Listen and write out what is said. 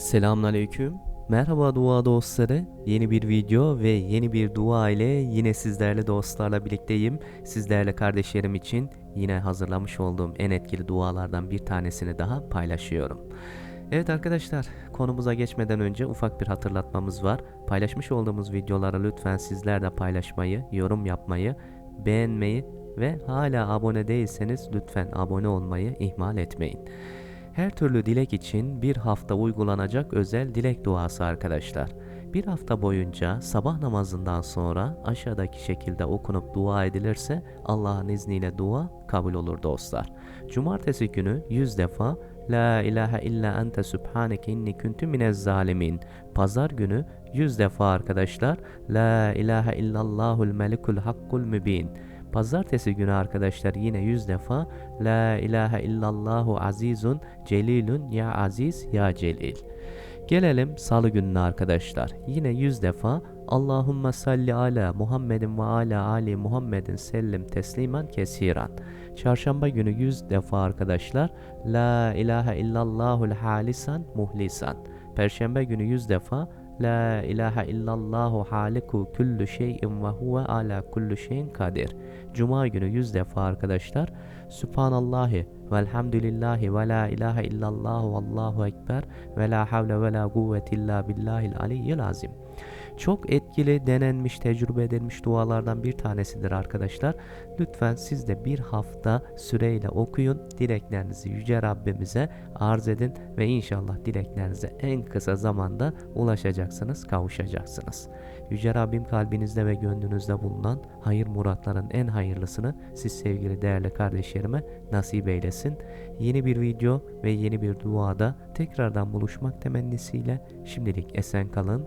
Selamünaleyküm. Merhaba dua dostları. Yeni bir video ve yeni bir dua ile yine sizlerle dostlarla birlikteyim. Sizlerle kardeşlerim için yine hazırlamış olduğum en etkili dualardan bir tanesini daha paylaşıyorum. Evet arkadaşlar, konumuza geçmeden önce ufak bir hatırlatmamız var. Paylaşmış olduğumuz videoları lütfen sizler de paylaşmayı, yorum yapmayı, beğenmeyi ve hala abone değilseniz lütfen abone olmayı ihmal etmeyin. Her türlü dilek için bir hafta uygulanacak özel dilek duası arkadaşlar. Bir hafta boyunca sabah namazından sonra aşağıdaki şekilde okunup dua edilirse Allah'ın izniyle dua kabul olur dostlar. Cumartesi günü 100 defa La ilahe illa ente subhaneke inni kuntu minez zalimin. Pazar günü 100 defa arkadaşlar La ilahe illallahul melikul hakkul mübin. Pazartesi günü arkadaşlar yine 100 defa La ilahe illallahu azizun celilun ya aziz ya celil. Gelelim salı gününe arkadaşlar. Yine 100 defa Allahümme salli ala Muhammedin ve ala ali Muhammedin sellim teslimen kesiran. Çarşamba günü 100 defa arkadaşlar La ilahe illallahul halisan muhlisan. Perşembe günü 100 defa La ilahe illallahu haliku kullu şeyin ve huve ala kullu şeyin kadir. Cuma günü 100 defa arkadaşlar Sübhanallahi velhamdülillahi ve la ilahe illallah ve allahu ekber ve la havle ve la kuvvete illa billahil aliyyil azim. Çok etkili, denenmiş, tecrübe edilmiş dualardan bir tanesidir arkadaşlar. Lütfen siz de bir hafta süreyle okuyun. Dileklerinizi Yüce Rabbimize arz edin ve inşallah dileklerinize en kısa zamanda ulaşacaksınız, kavuşacaksınız. Yüce Rabbim kalbinizde ve gönlünüzde bulunan hayır muratların en hayırlısını siz sevgili değerli kardeşlerime nasip eylesin. Yeni bir video ve yeni bir duada tekrardan buluşmak temennisiyle şimdilik esen kalın,